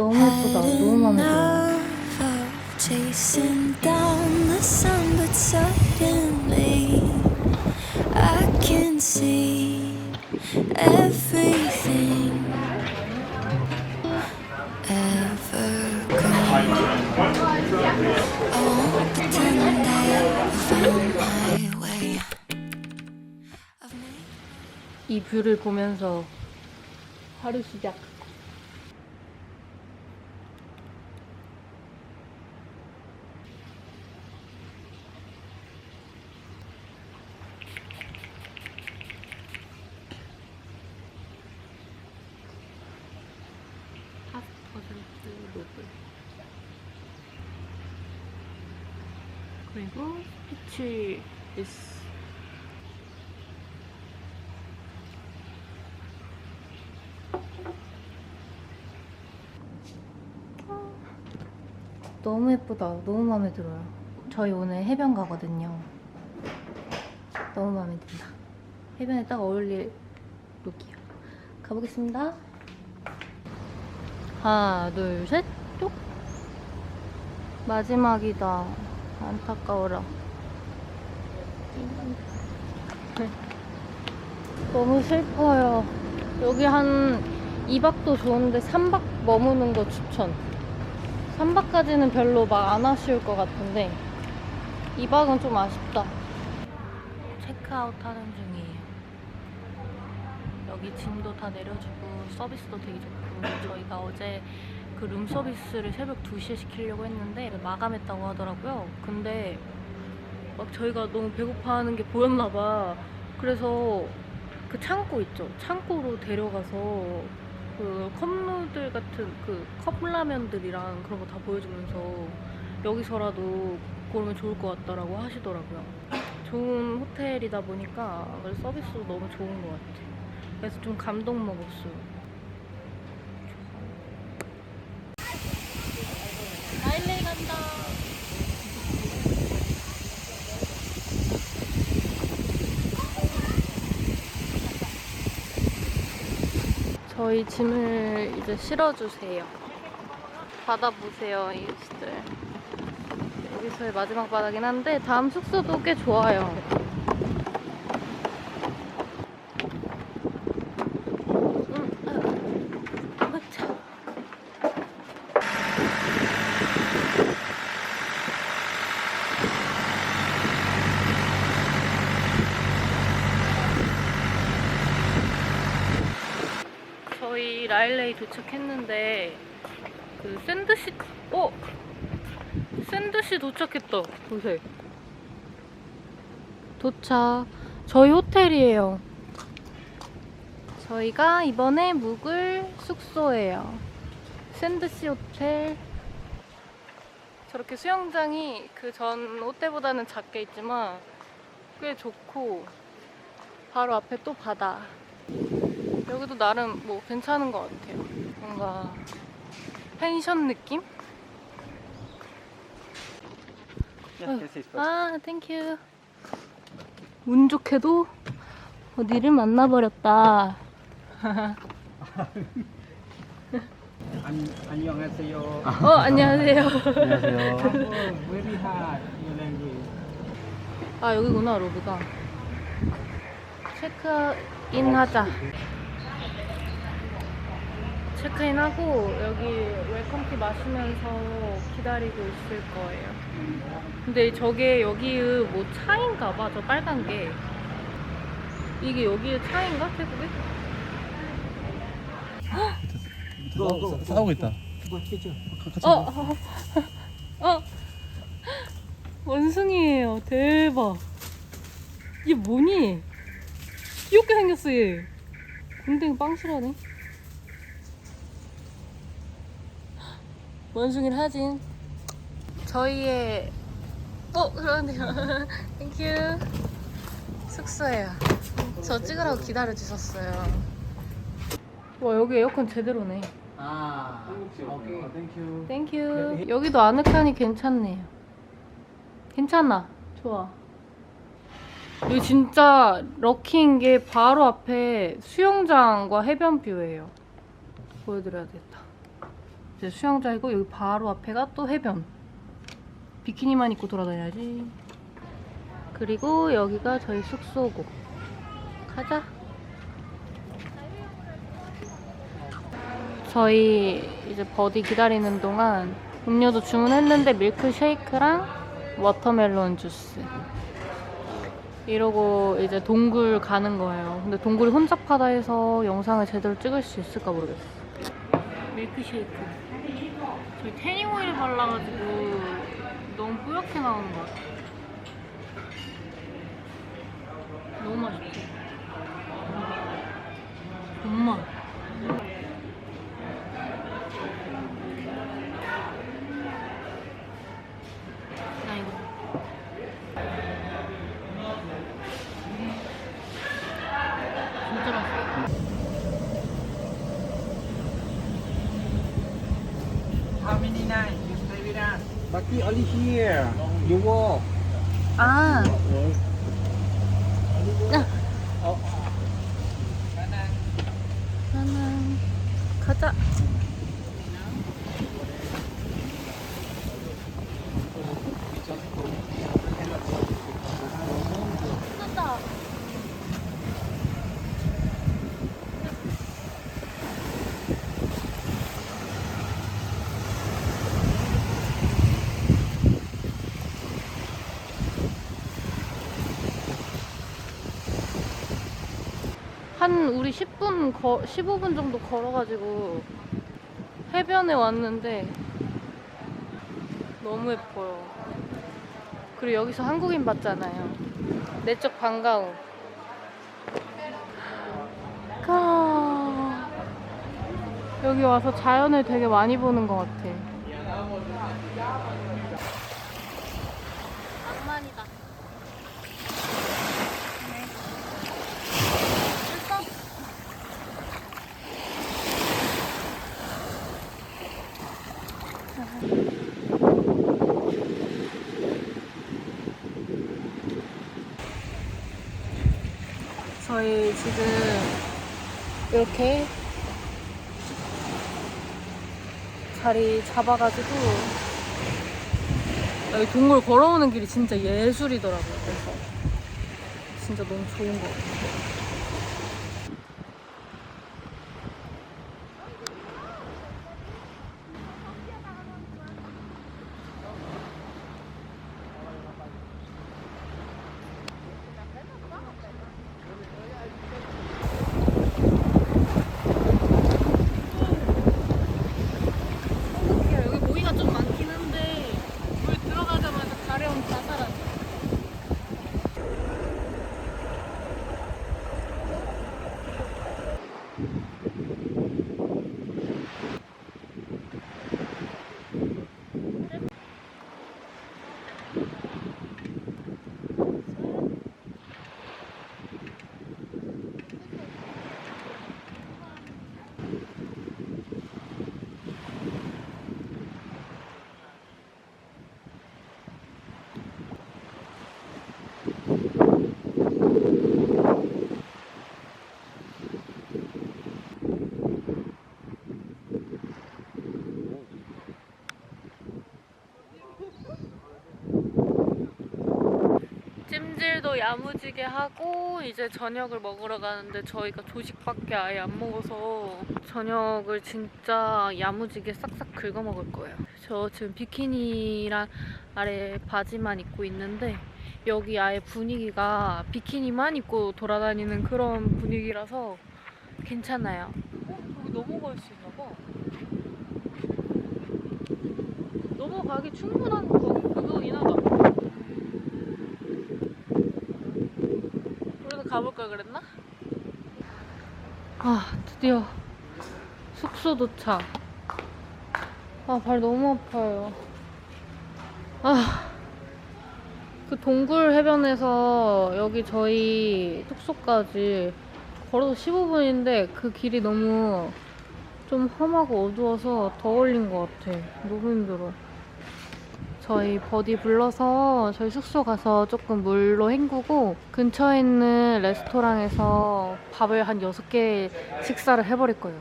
너무 예쁘다. 너무 마음에 들어. of chasing down the sun, but suddenly I can see everything ever green. I won't pretend I found my way. I've made 이 뷰를 보면서 하루 시작. 핫퍼센트 로블 그리고 스피치 리스 너무 예쁘다. 너무 마음에 들어요. 저희 오늘 해변 가거든요. 너무 마음에 든다. 해변에 딱 어울릴 룩이야. 가보겠습니다. 하나, 둘, 셋, 쭉. 마지막이다. 안타까워라. 너무 슬퍼요. 여기 한 2박도 좋은데 3박 머무는 거 추천. 3박까지는 별로 막 안 아쉬울 것 같은데 2박은 좀 아쉽다. 체크아웃 하는 중이에요. 여기 짐도 다 내려주고 서비스도 되게 좋고 저희가 어제 그 룸 서비스를 새벽 2시에 시키려고 했는데 마감했다고 하더라고요. 근데 막 저희가 너무 배고파하는 게 보였나 봐. 그래서 그 창고 있죠. 창고로 데려가서 그 컵누들 같은 그 컵라면들이랑 그런 거 다 보여주면서 여기서라도 고르면 좋을 것 같다라고 하시더라고요. 좋은 호텔이다 보니까 서비스도 너무 좋은 것 같아요. 그래서 좀 감동 먹었어요. 라일레이 간다. 저희 짐을 이제 실어주세요. 받아보세요, 이씨들. 여기서의 마지막 바닥이긴 한데 다음 숙소도 꽤 좋아요. 음, 아, 아, 참. 저희 라일레이 도착했는데 그 샌드시 어? 샌드시 도착했다 보세요 도착. 저희 호텔이에요. 저희가 이번에 묵을 숙소예요. 샌드시 호텔. 저렇게 수영장이 그 전 호텔보다는 작게 있지만 꽤 좋고 바로 앞에 또 바다 여기도 나름 뭐 괜찮은 것 같아요. 뭔가 펜션 느낌? 아, 땡큐. 운 좋게도 어디를 만나버렸다. 안, 안녕하세요. 어, 안녕하세요. 안녕하세요. Very hard your language. 아, 여기구나, 로비가. 체크인 하자. 체크인하고 여기 웰컴티 마시면서 기다리고 있을 거예요. 근데 저게 여기의 뭐 차인가 봐. 저 빨간 게. 이게 여기의 차인가? 태국에? 싸- 싸우고 있다. 어, 어, 어. 원숭이에요. 대박. 이게 뭐니? 귀엽게 생겼어, 얘. 궁뎅이 빵실하네. 원숭이 사진. 저희의, 어, 그러네요. 땡큐. 숙소예요. 저 찍으라고 기다려 주셨어요. 와, 여기 에어컨 제대로네. Okay. Thank you. 땡큐. 여기도 아늑하니 괜찮네요. 괜찮아. 좋아. 여기 진짜 럭키인 게 바로 앞에 수영장과 해변 뷰예요. 보여드려야 겠다. 이제 수영장이고 여기 바로 앞에가 또 해변. 비키니만 입고 돌아다녀야지. 그리고 여기가 저희 숙소고. 가자. 저희 이제 버디 기다리는 동안 음료도 주문했는데 밀크 쉐이크랑 워터멜론 주스. 이러고 이제 동굴 가는 거예요. 근데 동굴이 혼잡하다 해서 영상을 제대로 찍을 수 있을까 모르겠어. 밀크 쉐이크. 저희 태닝 오일 발라가지고 너무 뿌옇게 나오는 것 같아. 너무 맛있지? Here. You walk. 한 우리 10분, 거, 15분 정도 걸어가지고 해변에 왔는데 너무 예뻐요. 그리고 여기서 한국인 봤잖아요. 내적 반가움. 가 여기 와서 자연을 되게 많이 보는 것 같아. 지금 이렇게 자리 잡아가지고 여기 동굴 걸어오는 길이 진짜 예술이더라고요. 그래서 진짜 너무 좋은 것 같아요. 여기 모기가 좀 많긴 한데 물 들어가자마자 가려움 다 사라져. 찜질도 야무지게 하고 이제 저녁을 먹으러 가는데 저희가 조식밖에 아예 안 먹어서 저녁을 진짜 야무지게 싹싹 긁어 먹을 거예요. 저 지금 비키니랑 아래 바지만 입고 있는데 여기 아예 분위기가 비키니만 입고 돌아다니는 그런 분위기라서 괜찮아요. 어? 여기 넘어갈 수 있나 봐. 넘어가기 충분한 거 그거긴 하다. 우리도 가볼까 그랬나? 아 드디어 숙소 도착. 아 발 너무 아파요. 아 그 동굴 해변에서 여기 저희 숙소까지 걸어서 15분인데 그 길이 너무 좀 험하고 어두워서 더 걸린 것 같아. 너무 힘들어 저희 버디 불러서 저희 숙소 가서 조금 물로 헹구고 근처에 있는 레스토랑에서 밥을 한 6개 식사를 해버릴 거예요.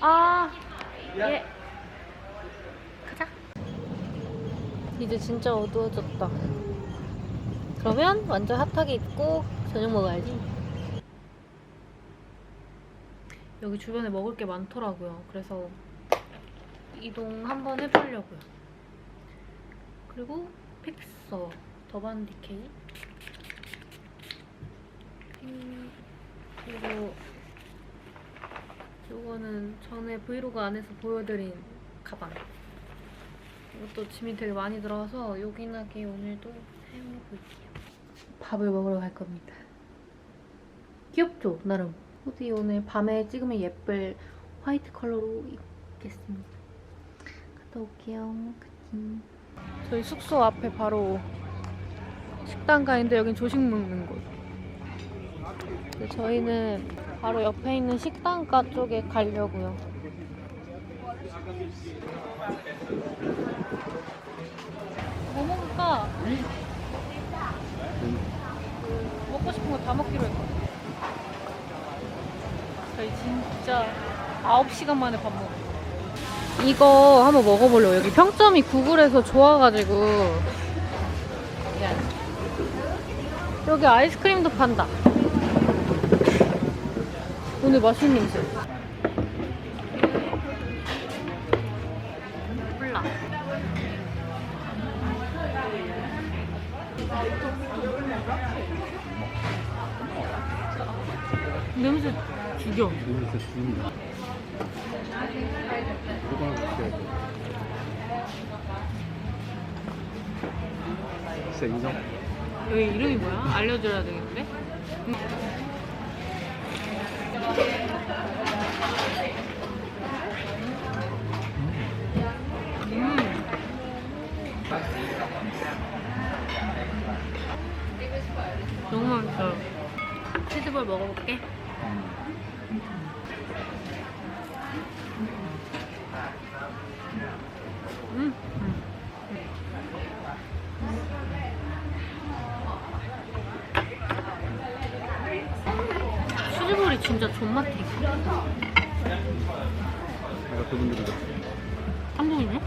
아, 예. 가자. 이제 진짜 어두워졌다. 그러면 완전 핫하게 입고 저녁 먹어야지. 여기 주변에 먹을 게 많더라고요. 그래서 이동 한번 해보려고요. 그리고 픽서 더반 디케이. 음, 그리고 요거는 전에 브이로그 안에서 보여드린 가방. 이것도 짐이 되게 많이 들어가서 요긴하게 오늘도 해먹을게요. 밥을 먹으러 갈 겁니다. 귀엽죠? 나름? 후디 오늘 밤에 찍으면 예쁠 화이트 컬러로 입겠습니다 갔다. 저희 숙소 앞에 바로 식당가 있는데 여긴 조식 먹는 곳 저희는 바로 옆에 있는 식당가 쪽에 가려고요. 뭐 먹을까? 먹고 싶은 거 다 먹기로 했거든. 저희 진짜 9시간 만에 밥 먹어. 이거 한번 먹어보려고. 여기 평점이 구글에서 좋아가지고. 여기 아이스크림도 판다. 오늘 맛있는 냄새. 냄새 죽여. 진짜 죽는다. 진짜 인정. 여기 이름이 뭐야? 알려줘야 되겠는데? 음. 너무 맛있어. 치즈볼 먹어볼게. 음. 존맛해. 내가 그분들이다. 한국인이요?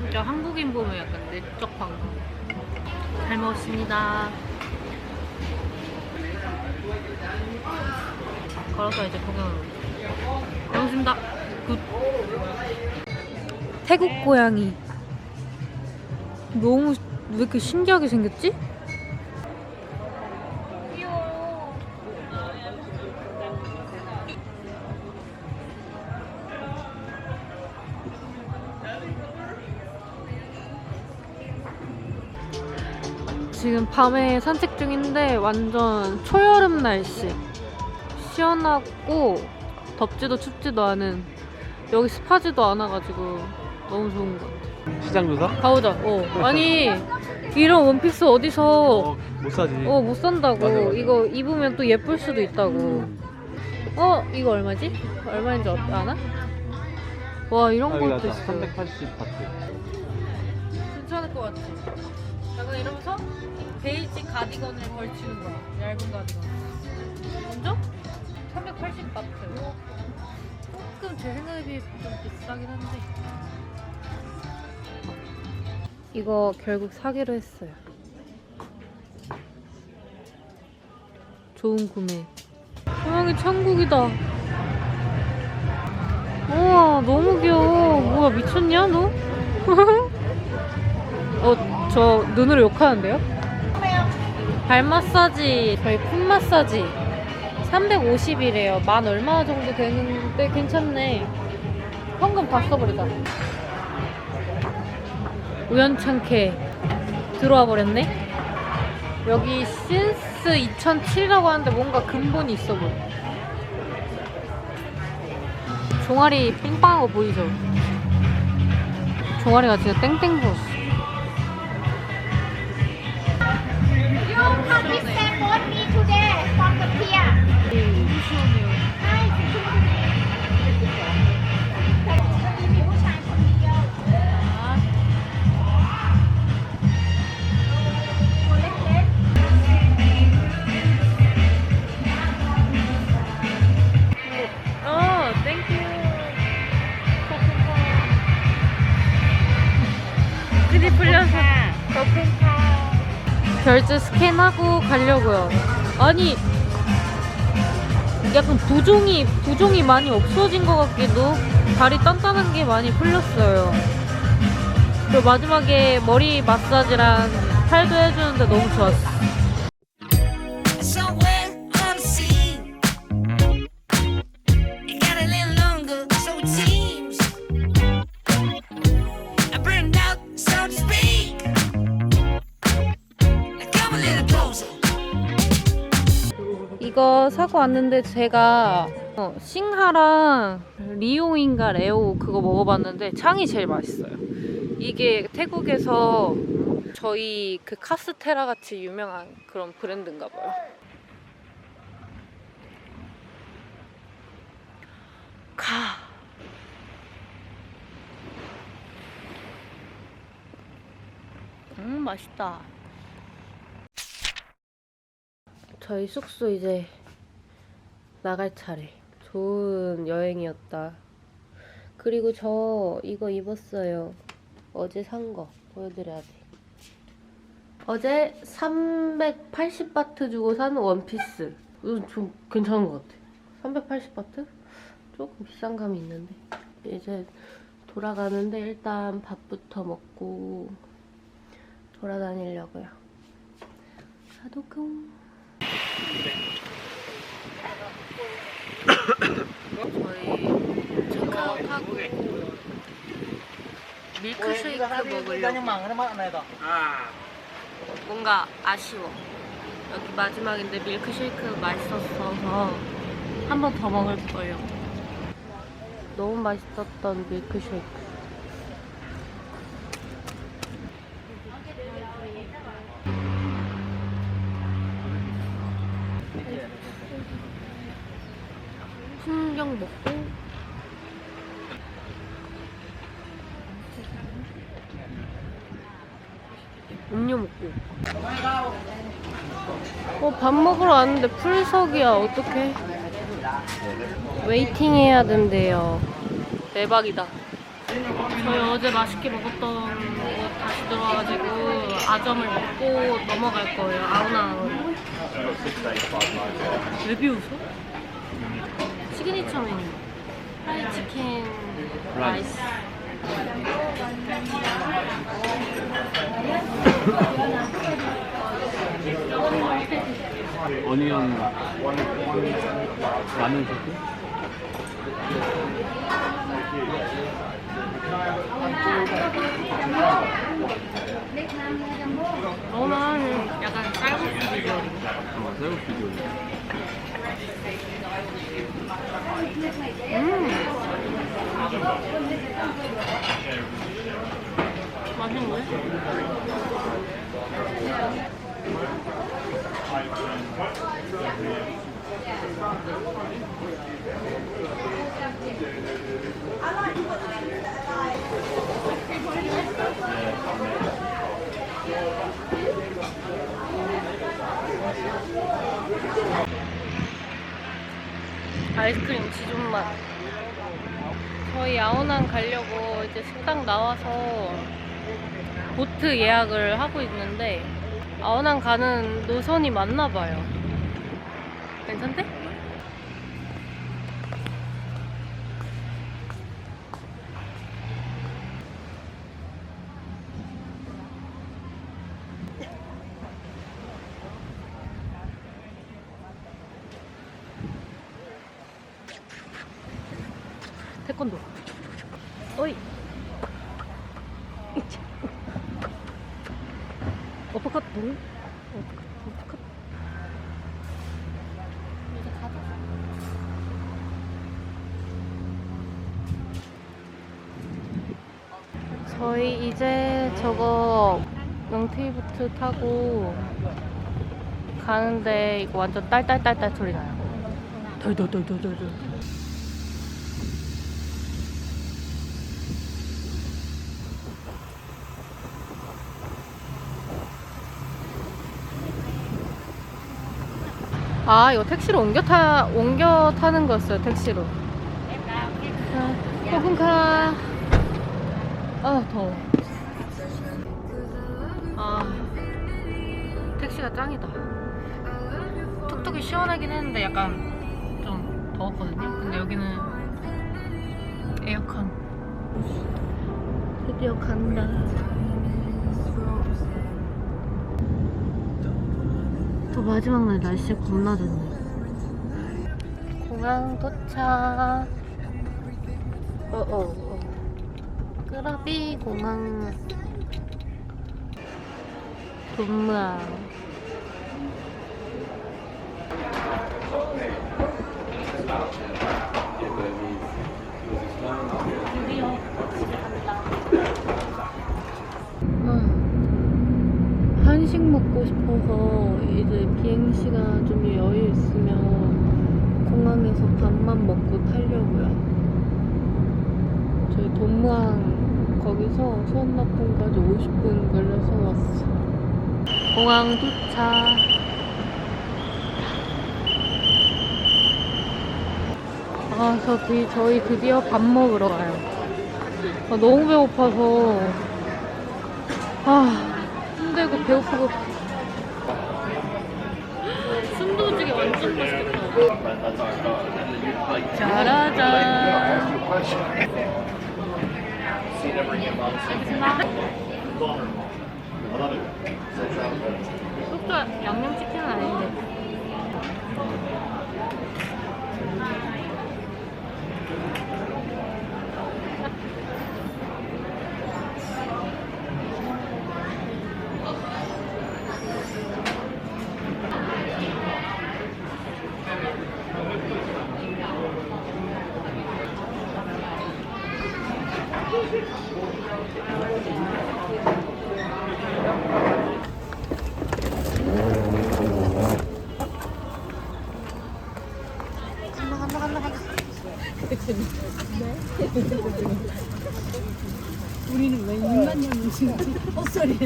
진짜 한국인 보면 약간 내적 방송. 잘 먹었습니다. 걸어서 이제 구경을. 잘 먹습니다. 굿. 태국 고양이. 너무 왜 이렇게 신기하게 생겼지? 지금 밤에 산책 중인데 완전 초여름 날씨. 시원하고 덥지도 춥지도 않은 여기 습하지도 않아가지고 너무 좋은 것 같아. 시장 조사? 가보자. 어. 아니 이런 원피스 어디서 어, 못 사지. 어 못 산다고. 맞아, 맞아. 이거 입으면 또 예쁠 수도 있다고. 음. 어 이거 얼마지? 얼마인지 어- 아나? 와 이런 아, 여기 것도 나왔다. 있어. 380 바트. 괜찮을 것 같아. 약간 이러면서 베이지 가디건을 걸치는 거야. 얇은 가디건. 먼저 380 바트. 조금 제 생각에 비해 좀 비싸긴 한데. 이거 결국 사기로 했어요. 좋은 구매. 고양이 천국이다. 우와 너무 귀여워. 뭐야 미쳤냐 너? 어, 저 눈으로 욕하는데요? 발 마사지, 저희 풋 마사지 350이래요. 만 얼마 정도 되는데 괜찮네. 현금 다 써버리자. 우연찮게 들어와 버렸네. 여기 신스 2007이라고 하는데 뭔가 근본이 있어 보여. 종아리 거 보이죠? 종아리가 진짜 땡땡 부었어. Don't 하고 가려고요. 아니 약간 부종이 부종이 많이 없어진 것 같기도 다리 단단한 게 많이 풀렸어요. 그리고 마지막에 머리 마사지랑 팔도 해주는데 너무 좋았어. 사고 왔는데 제가 어, 싱하랑 리오인가 레오 그거 먹어봤는데 창이 제일 맛있어요. 이게 태국에서 저희 그 카스테라 같이 유명한 그런 브랜드인가 봐요. 가. 음 맛있다. 저희 숙소 이제 나갈 차례. 좋은 여행이었다. 그리고 저 이거 입었어요. 어제 산 거 보여드려야 돼. 어제 380바트 주고 산 원피스. 이거 좀 괜찮은 것 같아. 380바트? 조금 비싼 감이 있는데. 이제 돌아가는데 일단 밥부터 먹고 돌아다니려고요. 사도금. 저희 체크아웃하고 밀크쉐이크 먹으려고. 뭔가 아쉬워. 여기 마지막인데 밀크쉐이크 맛있었어서 한 번 더 먹을 거예요. 너무 맛있었던 밀크쉐이크 풍경 먹고 음료 먹고 어, 밥 왔는데 풀석이야 어떡해? 웨이팅 해야 된대요. 대박이다. 저희 어제 맛있게 먹었던 곳 다시 들어와가지고 아점을 먹고 넘어갈 거예요. 아우나우로 왜 비웃어? 시그니처 메뉴. 프라이 치킨 라이스 어니언 라면 소스? 저는 약간 쌀국수 비주얼 어, 새우 비디오. 맛있는데? 아이스크림 지존 맛. 아오난 가려고 이제 식당 나와서 보트 예약을 하고 있는데 아오난 가는 노선이 맞나 봐요. 괜찮대? 태권도. 어이. 이차. 어퍼컷 돌? 어퍼컷, 어퍼컷. 이제 가자. 저희 이제 저거 영테이부트 타고 가는데 이거 완전 딸딸딸딸 소리 나요. 덜덜덜덜덜. 아 이거 택시로 옮겨 타 옮겨 타는 거였어요 택시로. 아, 호분카. 아 더워. 택시가 짱이다. 툭툭이 시원하긴 했는데 약간 좀 더웠거든요. 근데 여기는 에어컨. 드디어 간다. 또 마지막 날 날씨가 겁나 좋네. 공항 도착. 어어 어. 끄라비 공항. 동무항. 아, 한식 먹고 싶어서 이제 비행 시간 좀 여유 있으면 공항에서 밥만 먹고 타려고요. 저희 동무항 거기서 수원나폰까지 50분 걸려서 왔어. 공항 도착. 아, 저 드, 저희 드디어 밥 먹으러 가요. 아, 너무 배고파서. 아, 힘들고 배고프고. 순두부찌개 완전 맛있겠다. 짜라잔. 속도 양념치킨은 아닌데.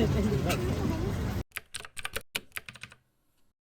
Thank you.